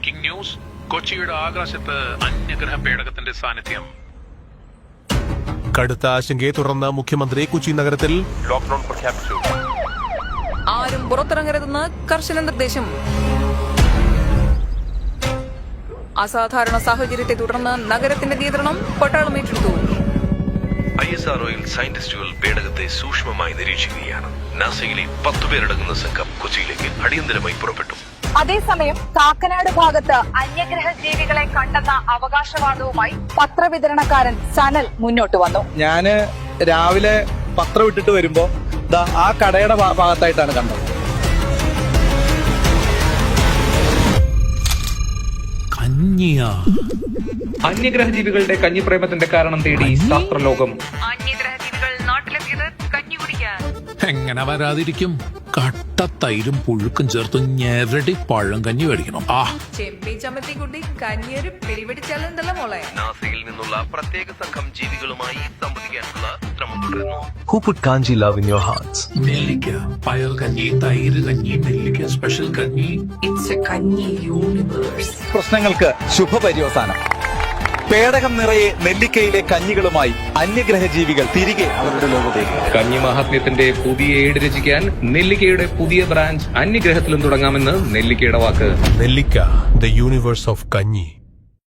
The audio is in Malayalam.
ബ്രേക്കിംഗ് ന്യൂസ് കൊച്ചിയുടെ ആകാശത്ത് അന്യഗ്രഹ പേടകത്തിന്റെ സാന്നിധ്യം. കടുത്ത ആശങ്കയെ തുടർന്ന് മുഖ്യമന്ത്രി കൊച്ചി നഗരത്തിൽ ലോക്ക്ഡൌൺ പ്രഖ്യാപിച്ചു. ആരും പുറത്തിറങ്ങരുതെന്ന് കർശന നിർദ്ദേശം. അസാധാരണ സാഹചര്യത്തെ തുടർന്ന് നഗരത്തിന്റെ നിയന്ത്രണം പട്ടാളം ഏറ്റെടുത്തു. ഐ എസ് ആർഒയിൽ സയന്റിസ്റ്റുകൾ പേടകത്തെ സൂക്ഷ്മമായി നിരീക്ഷിക്കുകയാണ്. നാസയിലെ പത്തു പേരടങ്ങുന്ന സംഘം കൊച്ചിയിലേക്ക് അടിയന്തരമായി പുറപ്പെട്ടു. അതേസമയം കാക്കനാട് ഭാഗത്ത് അന്യഗ്രഹ ജീവികളെ കണ്ടെന്ന അവകാശവാദവുമായി പത്രവിതരണക്കാരൻ സനൽ മുന്നോട്ട് വന്നു. ഞാൻ രാവിലെ പത്രം ഇട്ടിട്ട് വരുമ്പോ ദാ ആ കടയുടെ ഭാഗത്തായിട്ടാണ് കണ്ടത്. കന്യാ. അന്യഗ്രഹ ജീവികളുടെ കഞ്ഞിപ്രേമത്തിന്റെ കാരണം തേടി ശാസ്ത്രലോകം. അന്യഗ്രഹജീവികൾ നാട്ടിലെത്തിയത് കഞ്ഞി കുടിക്കാൻ. എങ്ങനെ വരാതിരിക്കും? കട്ട തൈരും പുഴുക്കും ചേർത്ത് ഞെരടി പഴം കഞ്ഞി മേടിക്കണം. ആ. ചെമ്പി ചമ്മത്തി കുട്ടി കഞ്ഞിയൊരു പിടിപിടിച്ചാലുണ്ടല്ലോ മോളെ. നാസയിൽ നിന്നുള്ള പ്രത്യേക സംഘം ജീവികളുമായി സംവദിക്കാനുള്ള ശ്രമം തുടരുന്നു Who put Kanji love in your hearts? നെല്ലിക്ക പയർ കഞ്ഞി തൈര് കഞ്ഞി നെല്ലിക്ക സ്പെഷ്യൽ കഞ്ഞി. ഇറ്റ്സ് എ കഞ്ഞി യൂണിവേഴ്സ് പ്രശ്നങ്ങൾക്ക് ശുഭപര്യവസാനം പേടകം നിറയെ നെല്ലിക്കയിലെ കഞ്ഞികളുമായി അന്യഗ്രഹ ജീവികൾ തിരികെ അവരുടെ ലോകത്തേക്ക്. കഞ്ഞി മഹാത്മ്യത്തിന്റെ പുതിയ ഏട് രചിക്കാൻ നെല്ലിക്കയുടെ പുതിയ ബ്രാഞ്ച് അന്യഗ്രഹത്തിലും തുടങ്ങാമെന്ന് നെല്ലിക്കയുടെ വാക്ക്. നെല്ലിക്ക ദ യൂണിവേഴ്സ് ഓഫ് കഞ്ഞി.